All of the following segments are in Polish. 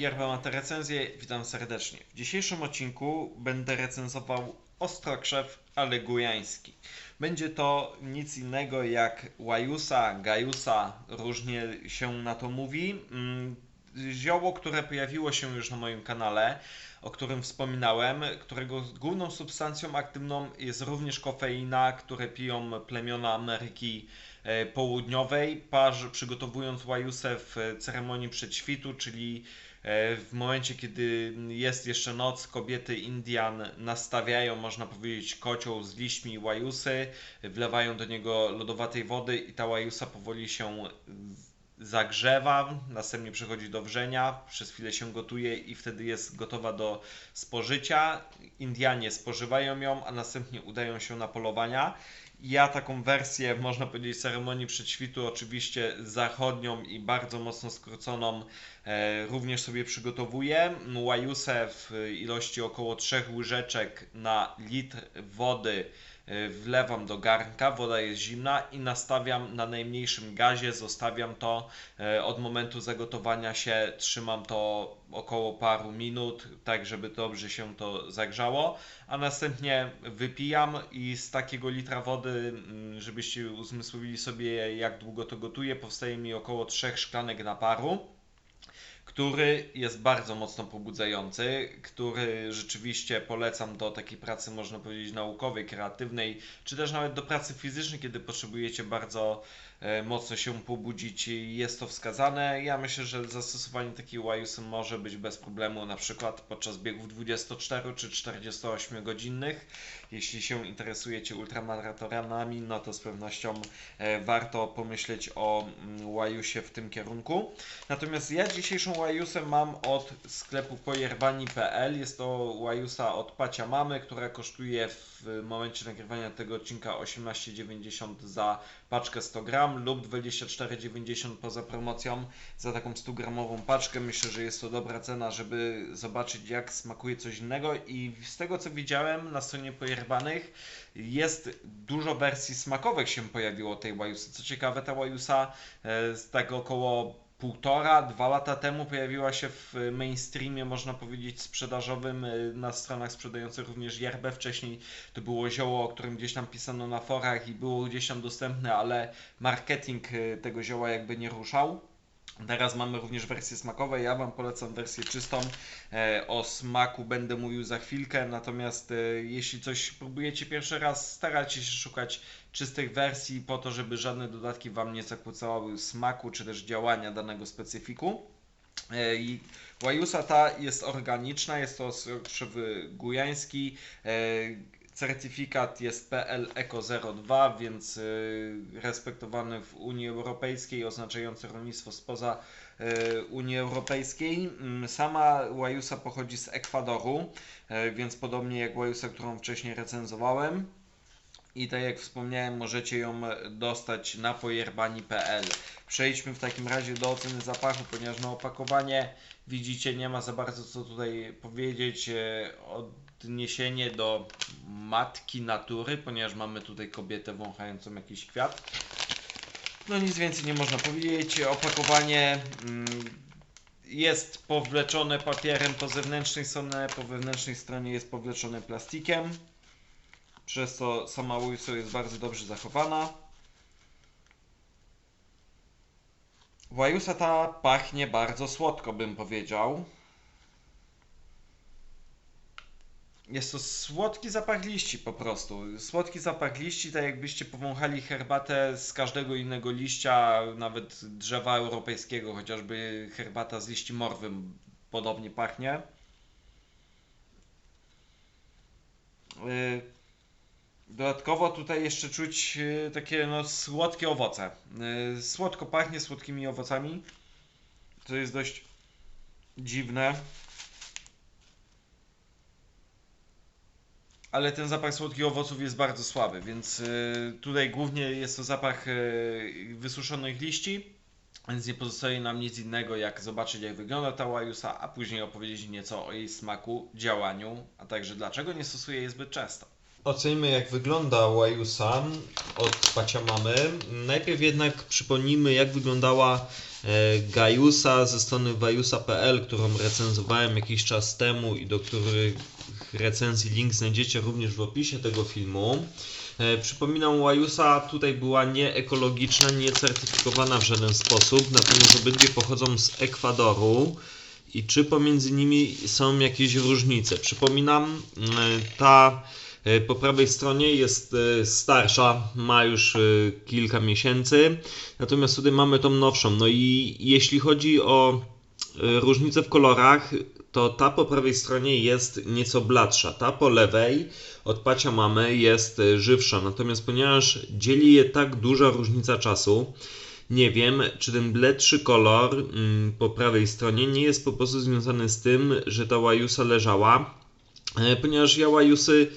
Jerwa Mate Recenzję, witam serdecznie. W dzisiejszym odcinku będę recenzował ostrokrzew, ale gujański. Będzie to nic innego jak Łajusa, Gajusa, różnie się na to mówi. Mm, Zioło, które pojawiło się już na moim kanale, o którym wspominałem, którego główną substancją aktywną jest również kofeina, które piją plemiona Ameryki e, Południowej, parz, przygotowując łajusę w ceremonii przedświtu, czyli w momencie, kiedy jest jeszcze noc, kobiety Indian nastawiają, można powiedzieć, kocioł z liśćmi łajusy, wlewają do niego lodowatej wody i ta łajusa powoli się zagrzewa, następnie przechodzi do wrzenia, przez chwilę się gotuje i wtedy jest gotowa do spożycia. Indianie spożywają ją, a następnie udają się na polowania. Ja taką wersję, można powiedzieć, ceremonii przedświtu, oczywiście zachodnią i bardzo mocno skróconą, e, również sobie przygotowuję. Łajusę w ilości około 3 łyżeczek na litr wody wlewam do garnka, woda jest zimna i nastawiam na najmniejszym gazie, zostawiam to e, od momentu zagotowania się, trzymam to około paru minut, tak żeby dobrze się to zagrzało, a następnie wypijam i z takiego litra wody, mm, żebyście uzmysłowili sobie jak długo to gotuje, powstaje mi około 3 szklanek naparu który jest bardzo mocno pobudzający, który rzeczywiście polecam do takiej pracy, można powiedzieć, naukowej, kreatywnej, czy też nawet do pracy fizycznej, kiedy potrzebujecie bardzo e, mocno się pobudzić. Jest to wskazane. Ja myślę, że zastosowanie takiej łajusy może być bez problemu, na przykład podczas biegów 24 czy 48 godzinnych. Jeśli się interesujecie ultramaratonami, no to z pewnością e, warto pomyśleć o mm, łajusie w tym kierunku. Natomiast ja dzisiejszą łajusę mam od sklepu pojerbani.pl. Jest to łajusa od Pacia Mamy, która kosztuje w momencie nagrywania tego odcinka 18,90 za paczkę 100 gram lub 24,90 poza promocją za taką 100 gramową paczkę. Myślę, że jest to dobra cena, żeby zobaczyć jak smakuje coś innego i z tego co widziałem na stronie pojerbanych jest dużo wersji smakowych się pojawiło tej łajusy. Co ciekawe, ta łajusa e, z tego około półtora, dwa lata temu pojawiła się w mainstreamie, można powiedzieć, sprzedażowym y, na stronach sprzedających również yerbę. Wcześniej to było zioło, o którym gdzieś tam pisano na forach i było gdzieś tam dostępne, ale marketing y, tego zioła jakby nie ruszał. Teraz mamy również wersje smakowe. Ja Wam polecam wersję czystą. E, o smaku będę mówił za chwilkę. Natomiast e, jeśli coś próbujecie pierwszy raz, starajcie się szukać czystych wersji po to, żeby żadne dodatki Wam nie zakłócały smaku czy też działania danego specyfiku. E, I łajusa ta jest organiczna, jest to krzew gujański. Certyfikat jest PL Eco 02, więc y, respektowany w Unii Europejskiej, oznaczający rolnictwo spoza y, Unii Europejskiej. Mm, sama łajusa pochodzi z Ekwadoru, y, więc podobnie jak łajusa, którą wcześniej recenzowałem. I tak jak wspomniałem, możecie ją dostać na pojerbani.pl. Przejdźmy w takim razie do oceny zapachu, ponieważ na opakowanie widzicie, nie ma za bardzo co tutaj powiedzieć. Odniesienie do matki natury, ponieważ mamy tutaj kobietę wąchającą jakiś kwiat. No nic więcej nie można powiedzieć. Opakowanie mm, jest powleczone papierem po zewnętrznej stronie, po wewnętrznej stronie jest powleczone plastikiem. Przez to sama łyso jest bardzo dobrze zachowana. Łajusa ta pachnie bardzo słodko, bym powiedział. Jest to słodki zapach liści po prostu. Słodki zapach liści, tak jakbyście powąchali herbatę z każdego innego liścia, nawet drzewa europejskiego, chociażby herbata z liści morwy podobnie pachnie. Y, dodatkowo tutaj jeszcze czuć y, takie no, słodkie owoce. Y, słodko pachnie słodkimi owocami. To jest dość dziwne. Ale ten zapach słodkich owoców jest bardzo słaby, więc y, tutaj głównie jest to zapach y, wysuszonych liści, więc nie pozostaje nam nic innego jak zobaczyć jak wygląda ta łajusa, a później opowiedzieć nieco o jej smaku, działaniu, a także dlaczego nie stosuję jej zbyt często. Ocenimy jak wygląda Łajusa od Paciamamy. Najpierw jednak przypomnijmy jak wyglądała e, Gajusa ze strony wajusa.pl, którą recenzowałem jakiś czas temu i do których recenzji link znajdziecie również w opisie tego filmu. E, przypominam, Łajusa tutaj była nieekologiczna, nie certyfikowana w żaden sposób, natomiast obydwie pochodzą z Ekwadoru i czy pomiędzy nimi są jakieś różnice. Przypominam, e, ta po prawej stronie jest starsza, ma już kilka miesięcy, natomiast tutaj mamy tą nowszą. No i jeśli chodzi o różnice w kolorach, to ta po prawej stronie jest nieco bladsza. Ta po lewej od pacia mamy jest żywsza. Natomiast ponieważ dzieli je tak duża różnica czasu, nie wiem, czy ten bledszy kolor mm, po prawej stronie nie jest po prostu związany z tym, że ta łajusa leżała, e, ponieważ ja łajusy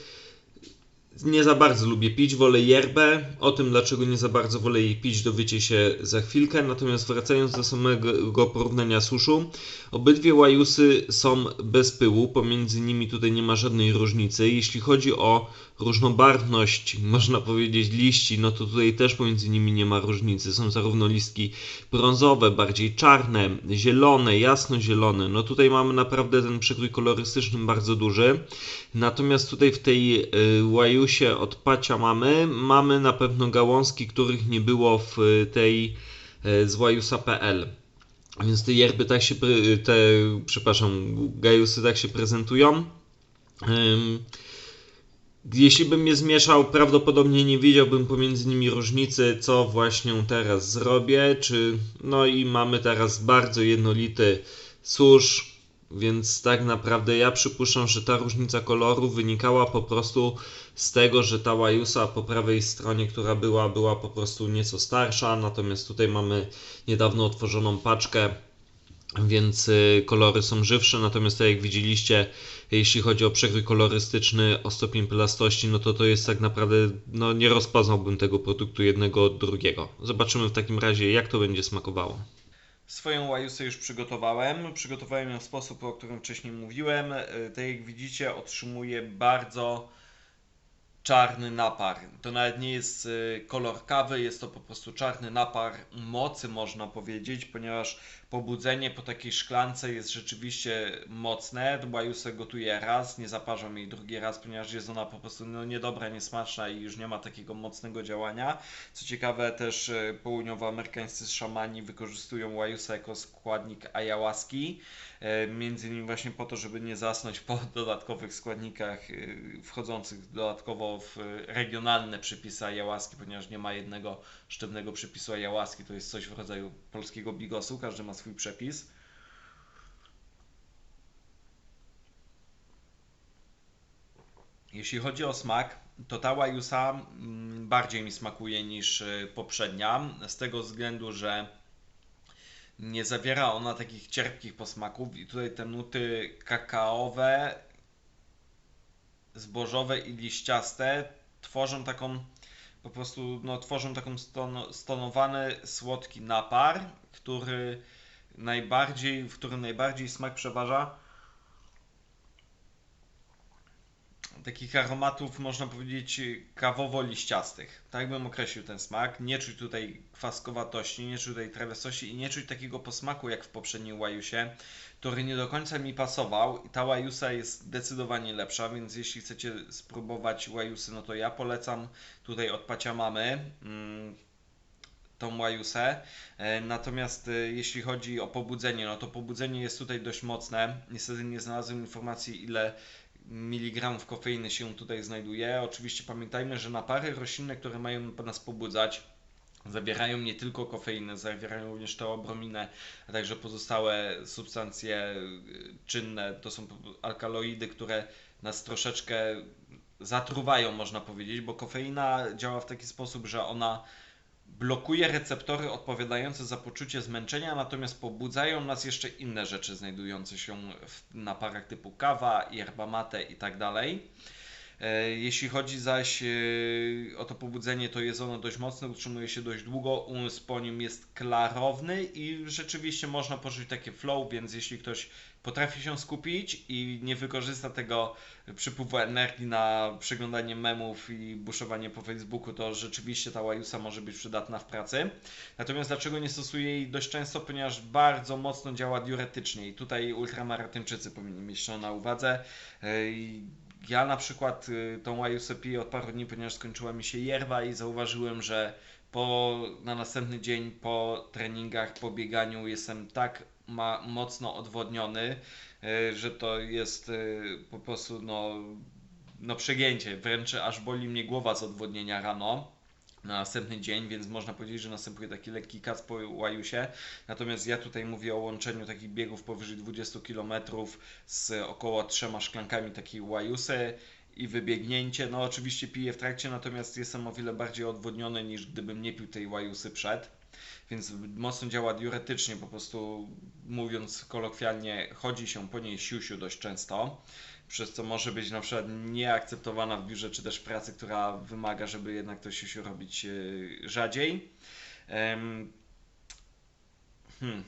nie za bardzo lubię pić, wolę yerbę. O tym, dlaczego nie za bardzo wolę jej pić, dowiecie się za chwilkę. Natomiast wracając do samego porównania suszu, obydwie łajusy są bez pyłu, pomiędzy nimi tutaj nie ma żadnej różnicy. Jeśli chodzi o różnobarwność, można powiedzieć, liści, no to tutaj też pomiędzy nimi nie ma różnicy. Są zarówno listki brązowe, bardziej czarne, zielone, jasno-zielone. No tutaj mamy naprawdę ten przekrój kolorystyczny bardzo duży. Natomiast tutaj w tej y, łajusie od pacia mamy, mamy na pewno gałązki, których nie było w tej y, z łajusa.pl. Więc te yerby tak się, te, przepraszam, gajusy tak się prezentują. Jeśli bym je zmieszał, prawdopodobnie nie wiedziałbym pomiędzy nimi różnicy, co właśnie teraz zrobię. Czy, no i mamy teraz bardzo jednolity susz, więc tak naprawdę ja przypuszczam, że ta różnica koloru wynikała po prostu z tego, że ta łajusa po prawej stronie, która była, była po prostu nieco starsza, natomiast tutaj mamy niedawno otworzoną paczkę więc y, kolory są żywsze, natomiast tak jak widzieliście, jeśli chodzi o przekrój kolorystyczny, o stopień plastości, no to to jest tak naprawdę, no nie rozpoznałbym tego produktu jednego od drugiego. Zobaczymy w takim razie, jak to będzie smakowało. Swoją łajusę już przygotowałem. Przygotowałem ją w sposób, o którym wcześniej mówiłem. Y, tak jak widzicie, otrzymuję bardzo czarny napar. To nawet nie jest y, kolor kawy, jest to po prostu czarny napar mocy, można powiedzieć, ponieważ pobudzenie po takiej szklance jest rzeczywiście mocne. Dubajusę gotuję raz, nie zaparzam jej drugi raz, ponieważ jest ona po prostu no, niedobra, niesmaczna i już nie ma takiego mocnego działania. Co ciekawe, też y, południowoamerykańscy szamani wykorzystują łajusa jako składnik ayahuaski. E, między innymi właśnie po to, żeby nie zasnąć po dodatkowych składnikach y, wchodzących dodatkowo regionalne przepisy ayahuaski, ponieważ nie ma jednego sztywnego przepisu ayahuaski, to jest coś w rodzaju polskiego bigosu, każdy ma swój przepis. Jeśli chodzi o smak, to ta łajusa mm, bardziej mi smakuje niż y, poprzednia, z tego względu, że nie zawiera ona takich cierpkich posmaków i tutaj te nuty kakaowe, zbożowe i liściaste tworzą taką po prostu no, tworzą taką ston, stonowany słodki napar, który najbardziej, w którym najbardziej smak przeważa takich aromatów, można powiedzieć, kawowo-liściastych. Tak bym określił ten smak. Nie czuć tutaj kwaskowatości, nie czuć tutaj trawiastości i nie czuć takiego posmaku jak w poprzednim łajusie, który nie do końca mi pasował. I ta łajusa jest zdecydowanie lepsza, więc jeśli chcecie spróbować łajusy, no to ja polecam tutaj od Pacia Mamy. Mm, tą łajusę. E, natomiast e, jeśli chodzi o pobudzenie, no to pobudzenie jest tutaj dość mocne. Niestety nie znalazłem informacji, ile miligramów kofeiny się tutaj znajduje. Oczywiście pamiętajmy, że napary roślinne, które mają nas pobudzać, zawierają nie tylko kofeinę, zawierają również teobrominę, a także pozostałe substancje y, czynne. To są alkaloidy, które nas troszeczkę zatruwają, można powiedzieć, bo kofeina działa w taki sposób, że ona blokuje receptory odpowiadające za poczucie zmęczenia, natomiast pobudzają nas jeszcze inne rzeczy znajdujące się w naparach typu kawa, yerba mate i tak Jeśli chodzi zaś e, o to pobudzenie, to jest ono dość mocne, utrzymuje się dość długo, umysł po nim jest klarowny i rzeczywiście można poczuć takie flow, więc jeśli ktoś potrafi się skupić i nie wykorzysta tego przypływu energii na przeglądanie memów i buszowanie po Facebooku, to rzeczywiście ta łajusa może być przydatna w pracy. Natomiast dlaczego nie stosuję jej dość często? Ponieważ bardzo mocno działa diuretycznie i tutaj ultramaratończycy powinni mieć to na uwadze. Ja na przykład y, tą piję od paru dni, ponieważ skończyła mi się yerba i zauważyłem, że po, na następny dzień po treningach, po bieganiu jestem tak ma, mocno odwodniony, y, że to jest y, po prostu no, no przegięcie. Wręcz aż boli mnie głowa z odwodnienia rano na następny dzień, więc można powiedzieć, że następuje taki lekki kac po łajusie. Natomiast ja tutaj mówię o łączeniu takich biegów powyżej 20 km z około trzema szklankami takiej łajusy i wybiegnięcie. No oczywiście piję w trakcie, natomiast jestem o wiele bardziej odwodniony niż gdybym nie pił tej łajusy przed. Więc mocno działa diuretycznie, po prostu mówiąc kolokwialnie, chodzi się po niej siusiu dość często przez co może być na przykład nieakceptowana w biurze czy też pracy, która wymaga, żeby jednak to siusiu robić e, rzadziej. Hmm.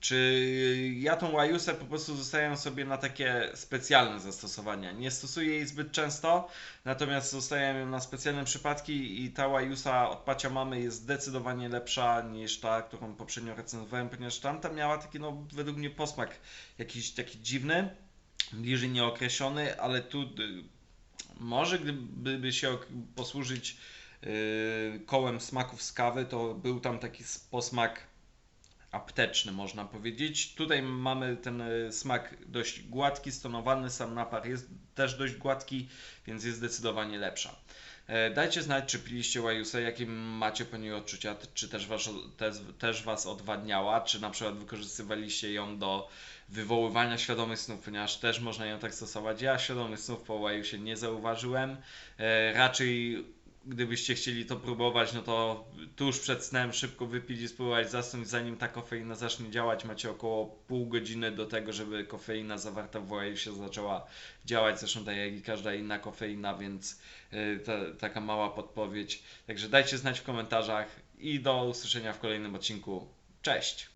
Czy ja tą łajusę po prostu zostawiam sobie na takie specjalne zastosowania? Nie stosuję jej zbyt często, natomiast zostawiam ją na specjalne przypadki i ta łajusa od Pacia Mamy jest zdecydowanie lepsza niż ta, którą poprzednio recenzowałem, ponieważ tamta miała taki, no, według mnie posmak jakiś taki dziwny, bliżej nieokreślony, ale tu y, może gdyby by się posłużyć y, kołem smaków z kawy, to był tam taki posmak apteczny, można powiedzieć. Tutaj mamy ten y, smak dość gładki, stonowany, sam napar jest też dość gładki, więc jest zdecydowanie lepsza. E, Dajcie znać, czy piliście łajusę, jakie macie po niej odczucia, czy też, was, też, też Was odwadniała, czy na przykład wykorzystywaliście ją do wywoływania świadomych snów, ponieważ też można ją tak stosować. Ja świadomych snów po łajusie nie zauważyłem. E, Raczej gdybyście chcieli to próbować, no to tuż przed snem szybko wypić i spróbować zasnąć, zanim ta kofeina zacznie działać. Macie około pół godziny do tego, żeby kofeina zawarta w łajusie zaczęła działać. Zresztą tak jak i każda inna kofeina, więc y, ta, taka mała podpowiedź. Także dajcie znać w komentarzach i do usłyszenia w kolejnym odcinku. Cześć!